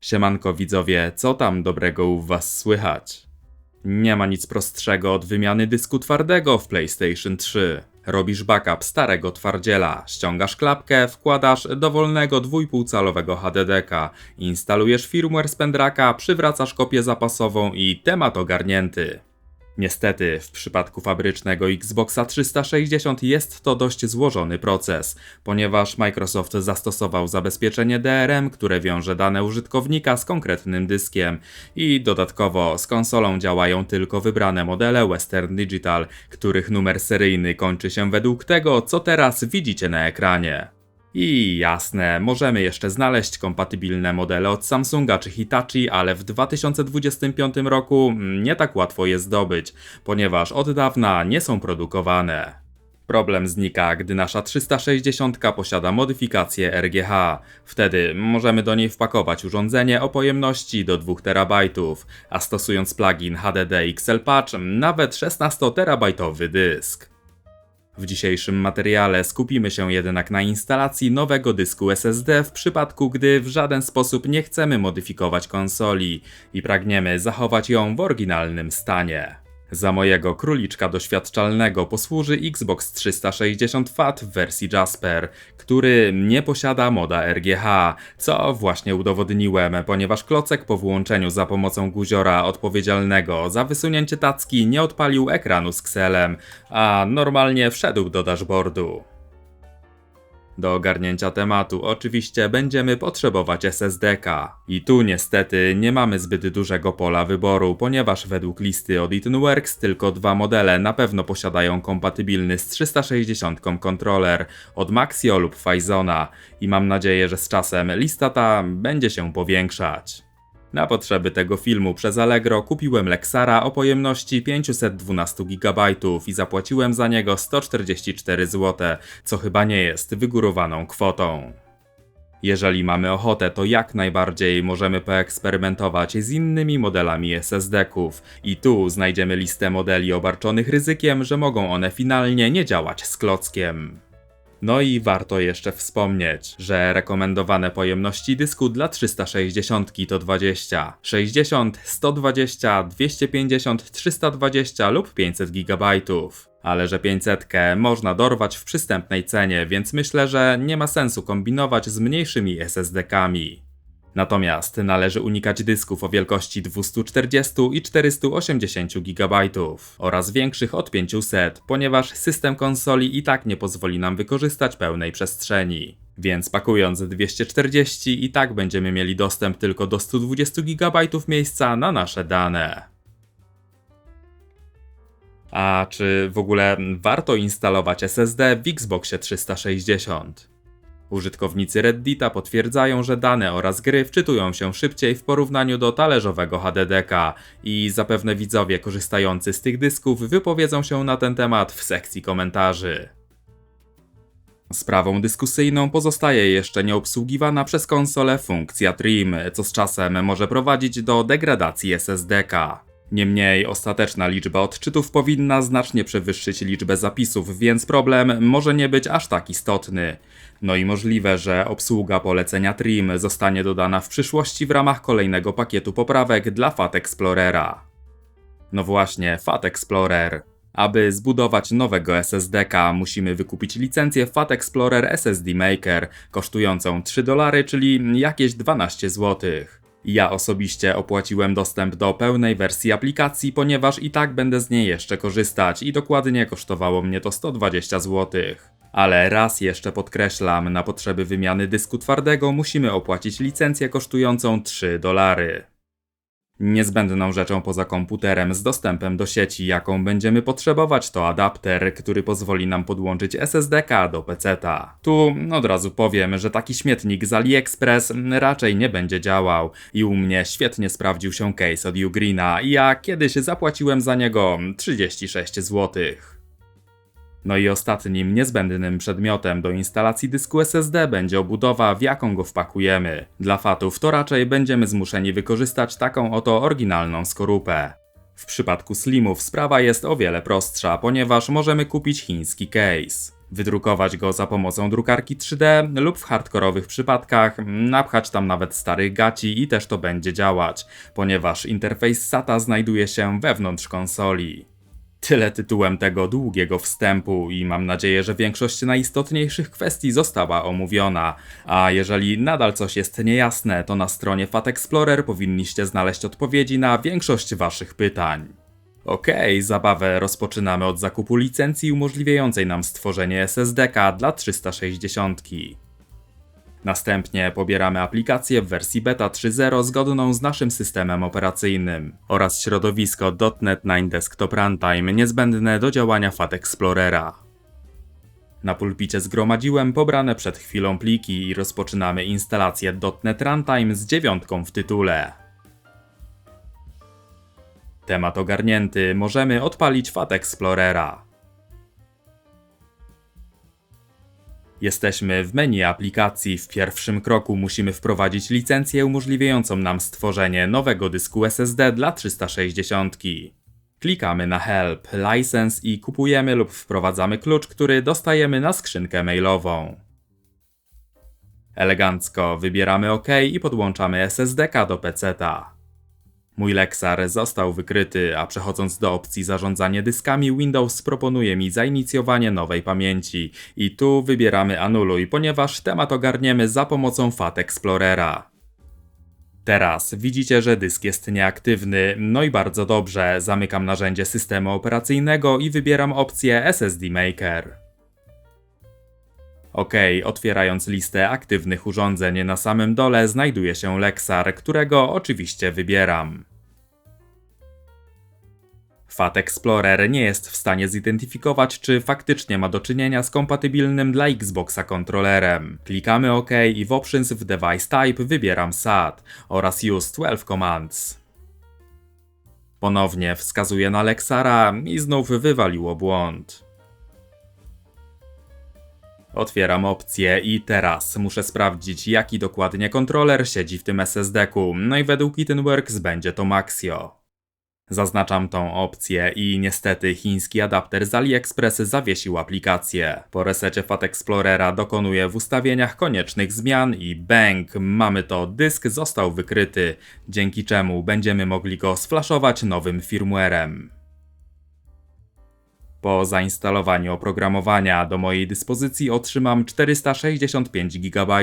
Siemanko widzowie, co tam dobrego u was słychać? Nie ma nic prostszego od wymiany dysku twardego w PlayStation 3. Robisz backup starego twardziela, ściągasz klapkę, wkładasz dowolnego 2,5-calowego HDD-ka, instalujesz firmware z pendraka, przywracasz kopię zapasową i temat ogarnięty. Niestety, w przypadku fabrycznego Xboxa 360 jest to dość złożony proces, ponieważ Microsoft zastosował zabezpieczenie DRM, które wiąże dane użytkownika z konkretnym dyskiem i dodatkowo z konsolą działają tylko wybrane modele Western Digital, których numer seryjny kończy się według tego, co teraz widzicie na ekranie. I jasne, możemy jeszcze znaleźć kompatybilne modele od Samsunga czy Hitachi, ale w 2025 roku nie tak łatwo je zdobyć, ponieważ od dawna nie są produkowane. Problem znika, gdy nasza 360 posiada modyfikację RGH. Wtedy możemy do niej wpakować urządzenie o pojemności do 2 TB, a stosując plugin HDD XL Patch nawet 16 terabajtowy dysk. W dzisiejszym materiale skupimy się jednak na instalacji nowego dysku SSD w przypadku, gdy w żaden sposób nie chcemy modyfikować konsoli i pragniemy zachować ją w oryginalnym stanie. Za mojego króliczka doświadczalnego posłuży Xbox 360 FAT w wersji Jasper, który nie posiada moda RGH, co właśnie udowodniłem, ponieważ klocek po włączeniu za pomocą guziora odpowiedzialnego za wysunięcie tacki nie odpalił ekranu z kselem, a normalnie wszedł do dashboardu. Do ogarnięcia tematu oczywiście będziemy potrzebować SSD-ka. I tu niestety nie mamy zbyt dużego pola wyboru, ponieważ według listy od Eatonworks tylko dwa modele na pewno posiadają kompatybilny z 360 kontroler od Maxio lub Physona i mam nadzieję, że z czasem lista ta będzie się powiększać. Na potrzeby tego filmu przez Allegro kupiłem Lexara o pojemności 512 GB i zapłaciłem za niego 144 zł, co chyba nie jest wygórowaną kwotą. Jeżeli mamy ochotę, to jak najbardziej możemy poeksperymentować z innymi modelami SSD-ków i tu znajdziemy listę modeli obarczonych ryzykiem, że mogą one finalnie nie działać z klockiem. No i warto jeszcze wspomnieć, że rekomendowane pojemności dysku dla 360 to 20, 60, 120, 250, 320 lub 500 GB. Ale że 500 można dorwać w przystępnej cenie, więc myślę, że nie ma sensu kombinować z mniejszymi SSD-kami. Natomiast należy unikać dysków o wielkości 240 i 480 GB oraz większych od 500, ponieważ system konsoli i tak nie pozwoli nam wykorzystać pełnej przestrzeni. Więc pakując 240 i tak będziemy mieli dostęp tylko do 120 GB miejsca na nasze dane. A czy w ogóle warto instalować SSD w Xboxie 360? Użytkownicy Reddita potwierdzają, że dane oraz gry wczytują się szybciej w porównaniu do talerzowego HDD-ka i zapewne widzowie korzystający z tych dysków wypowiedzą się na ten temat w sekcji komentarzy. Sprawą dyskusyjną pozostaje jeszcze nieobsługiwana przez konsolę funkcja Trim, co z czasem może prowadzić do degradacji SSD-ka. Niemniej ostateczna liczba odczytów powinna znacznie przewyższyć liczbę zapisów, więc problem może nie być aż tak istotny. No i możliwe, że obsługa polecenia Trim zostanie dodana w przyszłości w ramach kolejnego pakietu poprawek dla Fat Explorera. No właśnie, Fat Explorer. Aby zbudować nowego SSD-ka, musimy wykupić licencję Fat Explorer SSD Maker, kosztującą 3 dolary, czyli jakieś 12 złotych. Ja osobiście opłaciłem dostęp do pełnej wersji aplikacji, ponieważ i tak będę z niej jeszcze korzystać i dokładnie kosztowało mnie to 120 zł. Ale raz jeszcze podkreślam, na potrzeby wymiany dysku twardego musimy opłacić licencję kosztującą 3 dolary. Niezbędną rzeczą poza komputerem z dostępem do sieci, jaką będziemy potrzebować, to adapter, który pozwoli nam podłączyć SSD-ka do PC-ta. Tu od razu powiem, że taki śmietnik z AliExpress raczej nie będzie działał i u mnie świetnie sprawdził się case od Ugreena ja kiedyś zapłaciłem za niego 36 złotych. No i ostatnim niezbędnym przedmiotem do instalacji dysku SSD będzie obudowa, w jaką go wpakujemy. Dla fatów to raczej będziemy zmuszeni wykorzystać taką oto oryginalną skorupę. W przypadku slimów sprawa jest o wiele prostsza, ponieważ możemy kupić chiński case. Wydrukować go za pomocą drukarki 3D lub w hardkorowych przypadkach napchać tam nawet starych gaci i też to będzie działać, ponieważ interfejs SATA znajduje się wewnątrz konsoli. Tyle tytułem tego długiego wstępu i mam nadzieję, że większość najistotniejszych kwestii została omówiona. A jeżeli nadal coś jest niejasne, to na stronie Fat Explorer powinniście znaleźć odpowiedzi na większość waszych pytań. Okej, okay, zabawę rozpoczynamy od zakupu licencji umożliwiającej nam stworzenie SSDK dla 360. Następnie pobieramy aplikację w wersji beta 3.0 zgodną z naszym systemem operacyjnym oraz środowisko .NET 9 Desktop Runtime niezbędne do działania Fat Explorera. Na pulpicie zgromadziłem pobrane przed chwilą pliki i rozpoczynamy instalację .NET Runtime z dziewiątką w tytule. Temat ogarnięty, możemy odpalić Fat Explorera. Jesteśmy w menu aplikacji. W pierwszym kroku musimy wprowadzić licencję umożliwiającą nam stworzenie nowego dysku SSD dla 360. Klikamy na Help, License i kupujemy lub wprowadzamy klucz, który dostajemy na skrzynkę mailową. Elegancko wybieramy OK i podłączamy SSDK do PC-ta. Mój Lexar został wykryty, a przechodząc do opcji zarządzanie dyskami, Windows proponuje mi zainicjowanie nowej pamięci. I tu wybieramy Anuluj, ponieważ temat ogarniemy za pomocą Fat Explorera. Teraz widzicie, że dysk jest nieaktywny, no i bardzo dobrze, zamykam narzędzie systemu operacyjnego i wybieram opcję SSD Maker. OK, otwierając listę aktywnych urządzeń na samym dole znajduje się Lexar, którego oczywiście wybieram. Fat Explorer nie jest w stanie zidentyfikować, czy faktycznie ma do czynienia z kompatybilnym dla Xboxa kontrolerem. Klikamy OK i w Options w Device Type wybieram SAT oraz Use 12 Commands. Ponownie wskazuję na Lexara i znów wywaliło błąd. Otwieram opcję i teraz muszę sprawdzić jaki dokładnie kontroler siedzi w tym SSD-ku, no i według Eatonworks będzie to Maxio. Zaznaczam tą opcję i niestety chiński adapter z AliExpress zawiesił aplikację. Po resecie Fat Explorera dokonuję w ustawieniach koniecznych zmian i bang, mamy to, dysk został wykryty, dzięki czemu będziemy mogli go sflaszować nowym firmwarem. Po zainstalowaniu oprogramowania do mojej dyspozycji otrzymam 465 GB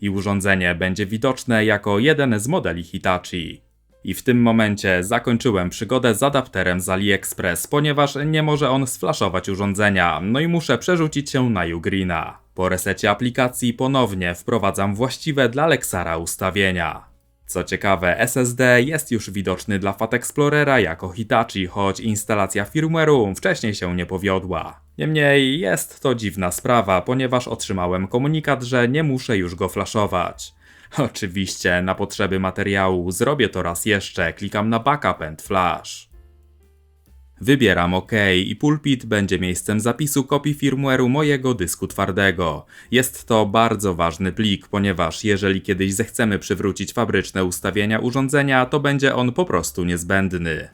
i urządzenie będzie widoczne jako jeden z modeli Hitachi. I w tym momencie zakończyłem przygodę z adapterem z AliExpress, ponieważ nie może on sflaszować urządzenia, no i muszę przerzucić się na Ugreena. Po resecie aplikacji ponownie wprowadzam właściwe dla Lexara ustawienia. Co ciekawe, SSD jest już widoczny dla Fat Explorera jako Hitachi, choć instalacja firmware'u wcześniej się nie powiodła. Niemniej jest to dziwna sprawa, ponieważ otrzymałem komunikat, że nie muszę już go flashować. Oczywiście, na potrzeby materiału zrobię to raz jeszcze, klikam na Backup and Flash. Wybieram OK i pulpit będzie miejscem zapisu kopii firmware'u mojego dysku twardego. Jest to bardzo ważny plik, ponieważ jeżeli kiedyś zechcemy przywrócić fabryczne ustawienia urządzenia, to będzie on po prostu niezbędny.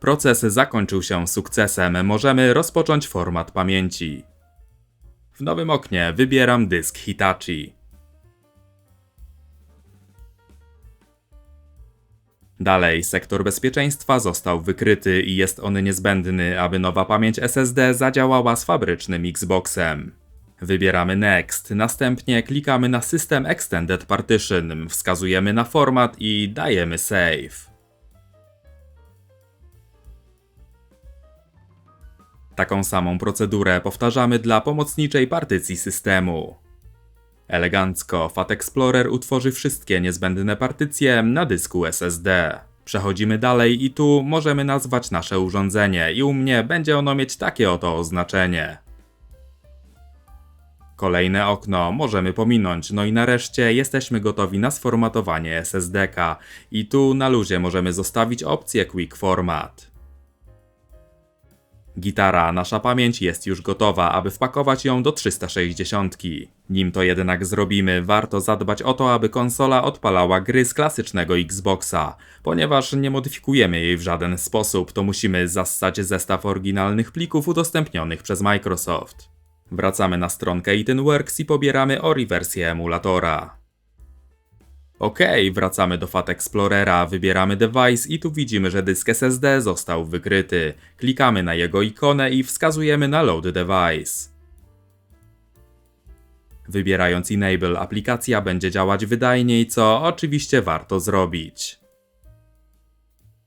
Proces zakończył się sukcesem, możemy rozpocząć format pamięci. W nowym oknie wybieram dysk Hitachi. Dalej, sektor bezpieczeństwa został wykryty i jest on niezbędny, aby nowa pamięć SSD zadziałała z fabrycznym Xboxem. Wybieramy Next, następnie klikamy na System Extended Partition, wskazujemy na format i dajemy Save. Taką samą procedurę powtarzamy dla pomocniczej partycji systemu. Elegancko Fat Explorer utworzy wszystkie niezbędne partycje na dysku SSD. Przechodzimy dalej i tu możemy nazwać nasze urządzenie i u mnie będzie ono mieć takie oto oznaczenie. Kolejne okno możemy pominąć, no i nareszcie jesteśmy gotowi na sformatowanie SSDK i tu na luzie możemy zostawić opcję Quick Format. Gitara, nasza pamięć jest już gotowa, aby wpakować ją do 360. Nim to jednak zrobimy, warto zadbać o to, aby konsola odpalała gry z klasycznego Xboxa. Ponieważ nie modyfikujemy jej w żaden sposób, to musimy zassać zestaw oryginalnych plików udostępnionych przez Microsoft. Wracamy na stronkę Eatonworks i pobieramy ORI wersję emulatora. OK, wracamy do FAT Explorera, wybieramy device i tu widzimy, że dysk SSD został wykryty. Klikamy na jego ikonę i wskazujemy na load device. Wybierając Enable aplikacja będzie działać wydajniej, co oczywiście warto zrobić.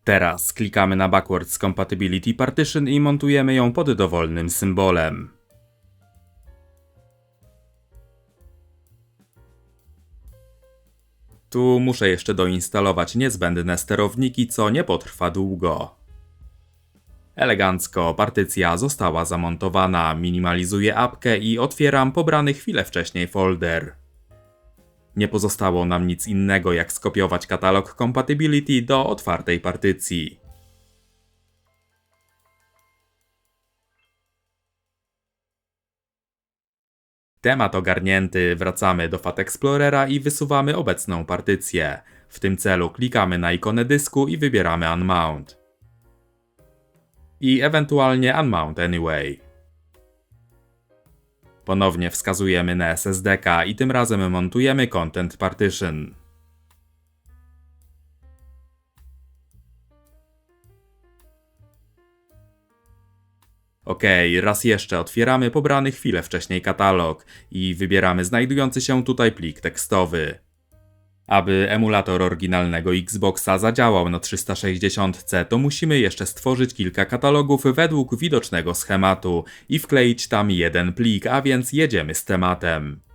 Teraz klikamy na Backwards Compatibility Partition i montujemy ją pod dowolnym symbolem. Tu muszę jeszcze doinstalować niezbędne sterowniki, co nie potrwa długo. Elegancko, partycja została zamontowana, minimalizuję apkę i otwieram pobrany chwilę wcześniej folder. Nie pozostało nam nic innego jak skopiować katalog Compatibility do otwartej partycji. Temat ogarnięty, wracamy do FAT Explorera i wysuwamy obecną partycję. W tym celu klikamy na ikonę dysku i wybieramy Unmount. I ewentualnie Unmount Anyway. Ponownie wskazujemy na SSDK i tym razem montujemy Content Partition. Ok, raz jeszcze otwieramy pobrany chwilę wcześniej katalog i wybieramy znajdujący się tutaj plik tekstowy. Aby emulator oryginalnego Xboxa zadziałał na 360, to musimy jeszcze stworzyć kilka katalogów według widocznego schematu i wkleić tam jeden plik, a więc jedziemy z tematem.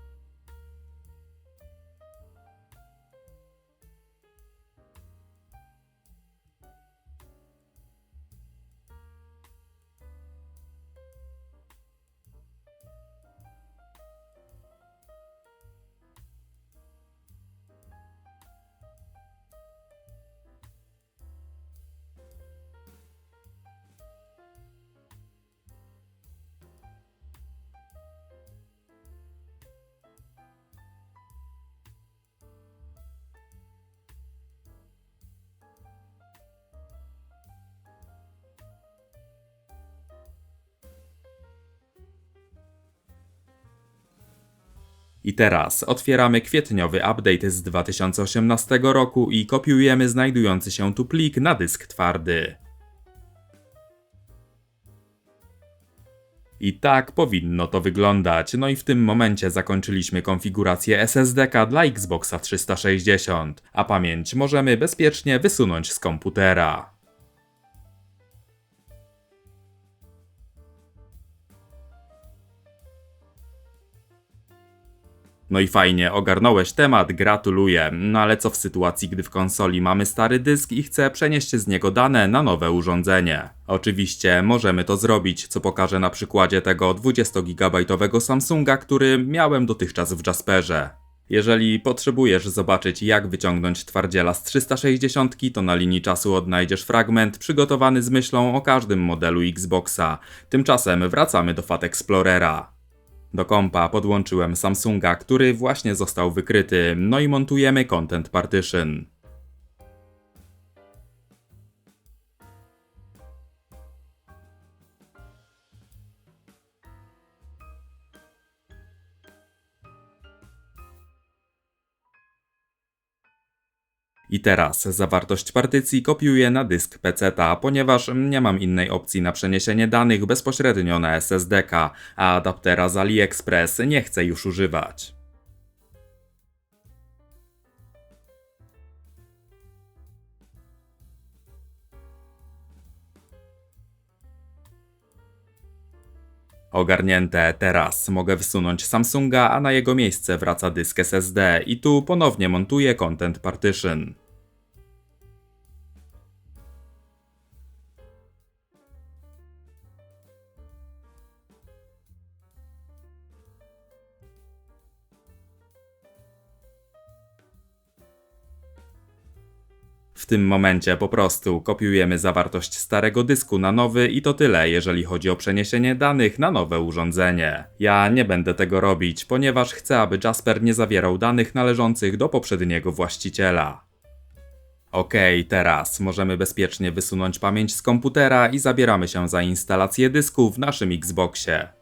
I teraz otwieramy kwietniowy update z 2018 roku i kopiujemy znajdujący się tu plik na dysk twardy. I tak powinno to wyglądać. No i w tym momencie zakończyliśmy konfigurację SSD dla Xboxa 360, a pamięć możemy bezpiecznie wysunąć z komputera. No i fajnie, ogarnąłeś temat, gratuluję. No ale co w sytuacji, gdy w konsoli mamy stary dysk i chcę przenieść z niego dane na nowe urządzenie? Oczywiście możemy to zrobić, co pokażę na przykładzie tego 20-gigabajtowego Samsunga, który miałem dotychczas w Jasperze. Jeżeli potrzebujesz zobaczyć jak wyciągnąć twardziela z 360, to na linii czasu odnajdziesz fragment przygotowany z myślą o każdym modelu Xboxa. Tymczasem wracamy do Fat Explorera. Do kompa podłączyłem Samsunga, który właśnie został wykryty, no i montujemy Content Partition. I teraz zawartość partycji kopiuję na dysk PC, ponieważ nie mam innej opcji na przeniesienie danych bezpośrednio na SSD, a adaptera z AliExpress nie chcę już używać. Ogarnięte, teraz mogę wsunąć Samsunga, a na jego miejsce wraca dysk SSD i tu ponownie montuję Content Partition. Tym momencie po prostu kopiujemy zawartość starego dysku na nowy i to tyle, jeżeli chodzi o przeniesienie danych na nowe urządzenie. Ja nie będę tego robić, ponieważ chcę, aby Jasper nie zawierał danych należących do poprzedniego właściciela. Ok, teraz możemy bezpiecznie wysunąć pamięć z komputera i zabieramy się za instalację dysku w naszym Xboxie.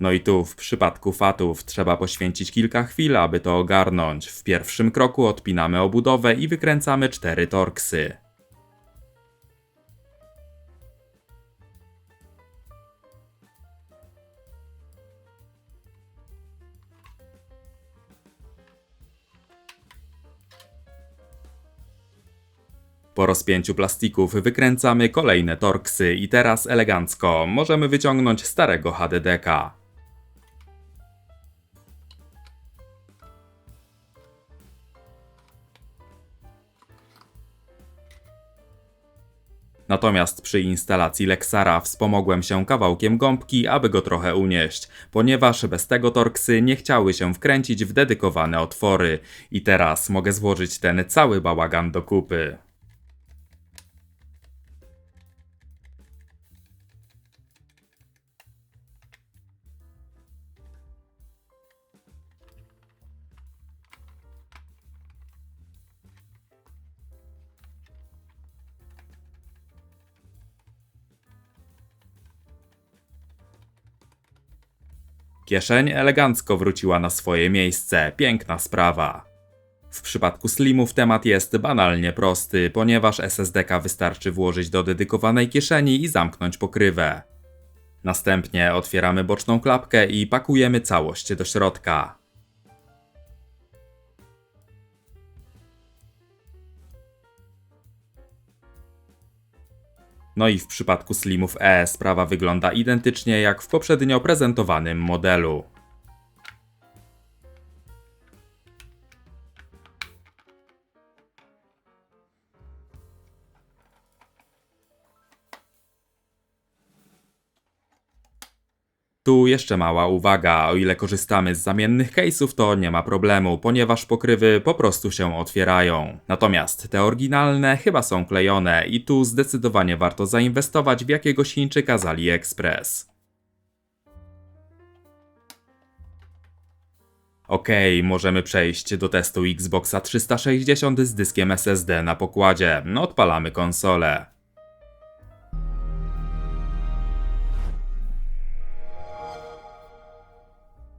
No i tu w przypadku fatów trzeba poświęcić kilka chwil, aby to ogarnąć. W pierwszym kroku odpinamy obudowę i wykręcamy cztery torksy. Po rozpięciu plastików wykręcamy kolejne torksy i teraz elegancko możemy wyciągnąć starego HDD-ka. Natomiast przy instalacji Lexara wspomogłem się kawałkiem gąbki, aby go trochę unieść, ponieważ bez tego torksy nie chciały się wkręcić w dedykowane otwory. I teraz mogę złożyć ten cały bałagan do kupy. Kieszeń elegancko wróciła na swoje miejsce, piękna sprawa. W przypadku Slimów temat jest banalnie prosty, ponieważ SSD-ka wystarczy włożyć do dedykowanej kieszeni i zamknąć pokrywę. Następnie otwieramy boczną klapkę i pakujemy całość do środka. No i w przypadku Slimów E sprawa wygląda identycznie jak w poprzednio prezentowanym modelu. Tu jeszcze mała uwaga, o ile korzystamy z zamiennych case'ów to nie ma problemu, ponieważ pokrywy po prostu się otwierają. Natomiast te oryginalne chyba są klejone i tu zdecydowanie warto zainwestować w jakiegoś Chińczyka z AliExpress. Okej, możemy przejść do testu Xboxa 360 z dyskiem SSD na pokładzie. No, Odpalamy konsolę.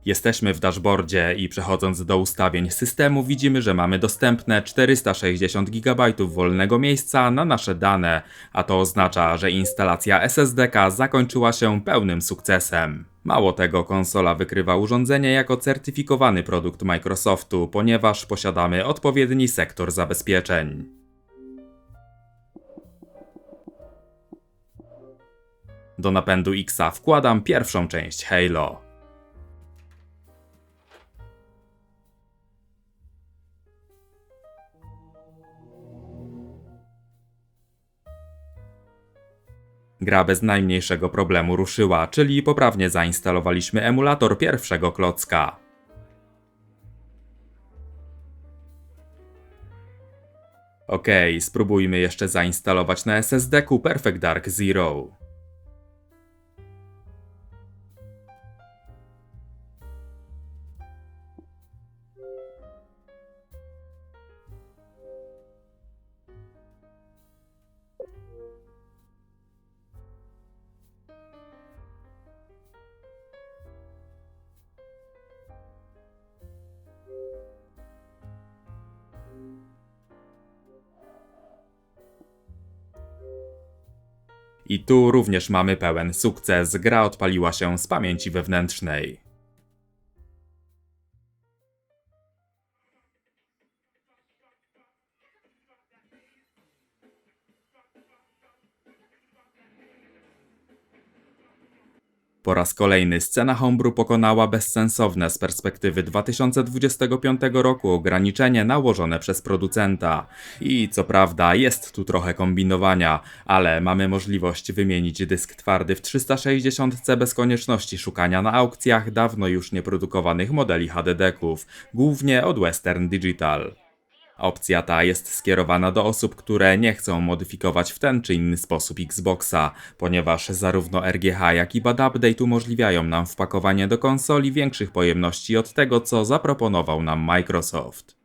Jesteśmy w dashboardzie i przechodząc do ustawień systemu widzimy, że mamy dostępne 460 GB wolnego miejsca na nasze dane, a to oznacza, że instalacja SSD-ka zakończyła się pełnym sukcesem. Mało tego, konsola wykrywa urządzenie jako certyfikowany produkt Microsoftu, ponieważ posiadamy odpowiedni sektor zabezpieczeń. Do napędu Xa wkładam pierwszą część Halo. Gra bez najmniejszego problemu ruszyła, czyli poprawnie zainstalowaliśmy emulator pierwszego klocka. Okej, spróbujmy jeszcze zainstalować na SSD-ku Perfect Dark Zero. I tu również mamy pełen sukces, gra odpaliła się z pamięci wewnętrznej. Po raz kolejny scena Homebrew pokonała bezsensowne z perspektywy 2025 roku ograniczenie nałożone przez producenta. I co prawda jest tu trochę kombinowania, ale mamy możliwość wymienić dysk twardy w 360 bez konieczności szukania na aukcjach dawno już nieprodukowanych modeli HDD-ków, głównie od Western Digital. Opcja ta jest skierowana do osób, które nie chcą modyfikować w ten czy inny sposób Xboxa, ponieważ zarówno RGH jak i Bad Update umożliwiają nam wpakowanie do konsoli większych pojemności od tego, co zaproponował nam Microsoft.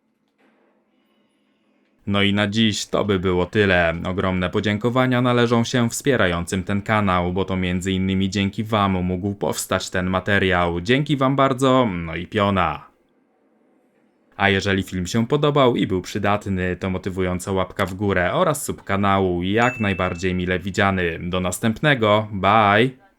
No i na dziś to by było tyle. Ogromne podziękowania należą się wspierającym ten kanał, bo to między innymi dzięki wam mógł powstać ten materiał. Dzięki wam bardzo, no i piona. A jeżeli film się podobał i był przydatny, to motywująca łapka w górę oraz sub kanału jak najbardziej mile widziany. Do następnego, bye!